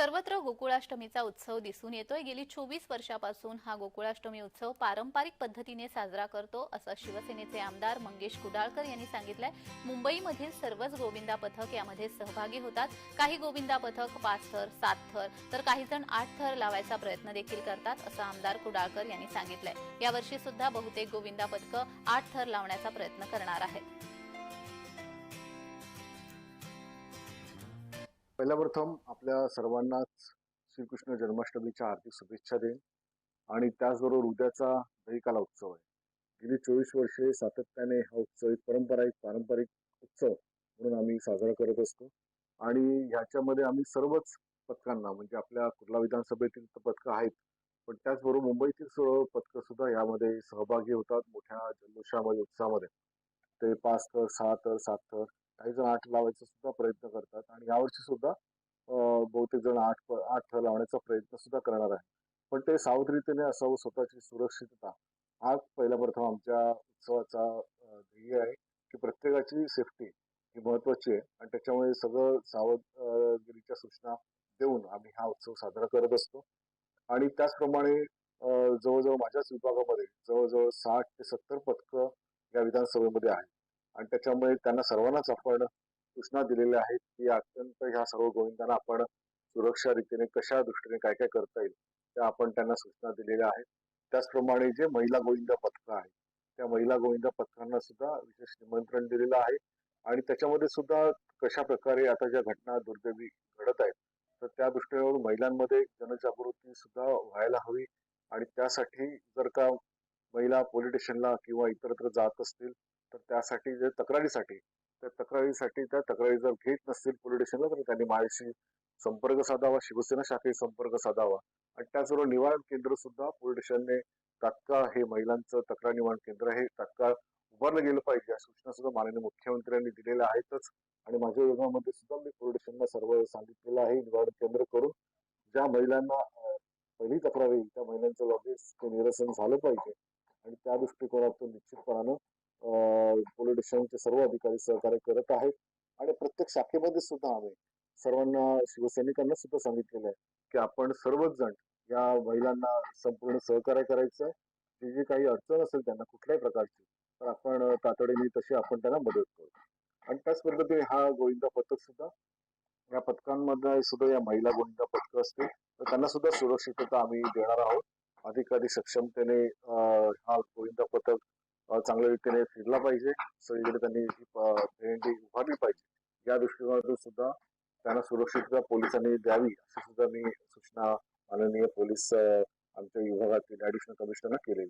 सर्वत्र गोकुळाष्टमीचा उत्सव दिसून येतोय. गेली चोवीस वर्षापासून हा गोकुळाष्टमी उत्सव पारंपरिक पद्धतीने साजरा करतो असं शिवसेनेचे आमदार मंगेश कुडाळकर यांनी सांगितलंय. मुंबईमधील सर्वच गोविंदा पथक यामध्ये सहभागी होतात. काही गोविंदा पथक पाच थर सात थर तर काही जण आठ थर लावायचा प्रयत्न देखील करतात असं आमदार कुडाळकर यांनी सांगितलंय. यावर्षी सुद्धा बहुतेक गोविंदा पथकं आठ थर लावण्याचा प्रयत्न करणार आहेत. पहिल्या प्रथम आपल्या सर्वांनाच श्रीकृष्ण जन्माष्टमीच्या हार्दिक शुभेच्छा देईन. आणि त्याचबरोबर उद्याचा दहीकाला उत्सव आहे. गेली चोवीस वर्षे सातत्याने हा उत्सव एक पारंपरिक पारंपरिक उत्सव म्हणून आम्ही साजरा करत असतो. आणि ह्याच्यामध्ये आम्ही सर्वच पथकांना म्हणजे आपल्या कुर्ला विधानसभेतील तर पथकं आहेत पण त्याचबरोबर मुंबईतील सर्व पथकं सुद्धा यामध्ये सहभागी होतात मोठ्या जल्लोषामध्ये उत्साहामध्ये. ते पाच तर सहा तर सात तर काही जण आठ लावायचा सुद्धा प्रयत्न करतात आणि यावर्षी सुद्धा बहुतेक जण आठ प- आठ लावण्याचा प्रयत्न सुद्धा करणार आहे पण ते सावधरीतीने असावं स्वतःची सुरक्षितता. हा पहिला प्रथम आमच्या उत्सवाचा ध्येय आहे की प्रत्येकाची सेफ्टी ही महत्वाची आहे आणि त्याच्यामुळे सगळं सावधगिरीच्या सूचना देऊन आम्ही हा उत्सव साजरा करत असतो. आणि त्याचप्रमाणे जवळजवळ माझ्याच विभागामध्ये जवळजवळ साठ ते सत्तर पथकं या विधानसभेमध्ये आहेत. आणि त्याच्यामुळे त्यांना सर्वांनाच आपण सूचना दिलेल्या आहेत की अत्यंत ह्या सर्व गोविंदांना आपण सुरक्षा रीतीने कशा दृष्टीने काय काय करता येईल त्या आपण त्यांना सूचना दिलेल्या आहेत. त्याचप्रमाणे जे महिला गोविंदा पथकं आहेत त्या महिला गोविंदा पथकांना सुद्धा विशेष निमंत्रण दिलेलं आहे. आणि त्याच्यामध्ये सुद्धा कशा प्रकारे आता ज्या घटना दुर्दैवी घडत आहेत तर त्या दृष्टीने महिलांमध्ये जनजागृती सुद्धा व्हायला हवी. आणि त्यासाठी जर का महिला पोलीस स्टेशनला किंवा इतरत्र जात असतील तर त्यासाठी जे तक्रारीसाठी त्या तक्रारीसाठी त्या तक्रारी जर घेत नसतील पोलीस स्टेशनला तर त्यांनी माझ्याशी संपर्क साधावा शिवसेना शाखेशी संपर्क साधावा. आणि त्याचबरोबर निवारण केंद्र सुद्धा पोलीस स्टेशनने तात्काळ हे महिलांचं तक्रार निवारण केंद्र हे तात्काळ उभारलं गेलं पाहिजे. या सूचना सुद्धा माननीय मुख्यमंत्र्यांनी दिलेल्या आहेतच. आणि माझ्या विभागामध्ये सुद्धा मी पोलीस स्टेशनला सर्व सांगितलेलं आहे निवारण केंद्र करून. ज्या महिलांना पहिली तक्रार येईल त्या महिलांचं लगेच ते निरसन झालं पाहिजे. आणि त्या दृष्टिकोनातून निश्चितपणानं पोलीस स्टेशनचे सर्व अधिकारी सहकार्य करत आहेत. आणि प्रत्येक शाखेमध्ये सुद्धा आम्ही सर्वांना शिवसैनिकांना सुद्धा सांगितलेलं आहे की आपण सर्वच जण या महिलांना संपूर्ण सहकार्य करायचं आहे. जी जी काही अडचण असेल त्यांना कुठल्याही प्रकारची तर आपण तातडीने तशी आपण त्यांना मदत करू. आणि त्याच पद्धतीने हा गोविंदा पथक सुद्धा या पथकांमध्ये सुद्धा या महिला गोविंदा पथक असतील तर त्यांना सुद्धा सुरक्षितता आम्ही देणार आहोत. अधिक अधिक सक्षमतेने हा गोविंदा पथक चांगल्या रीतीने फिरला पाहिजे. सगळीकडे त्यांनी ही भेंडी उभारली पाहिजे. या दृष्टिकोनातून सुद्धा त्यांना सुरक्षितता पोलिसांनी द्यावी अशी सुद्धा मी सूचना माननीय पोलीस आमच्या विभागातील ऍडिशनल कमिशनरना केलेली आहे.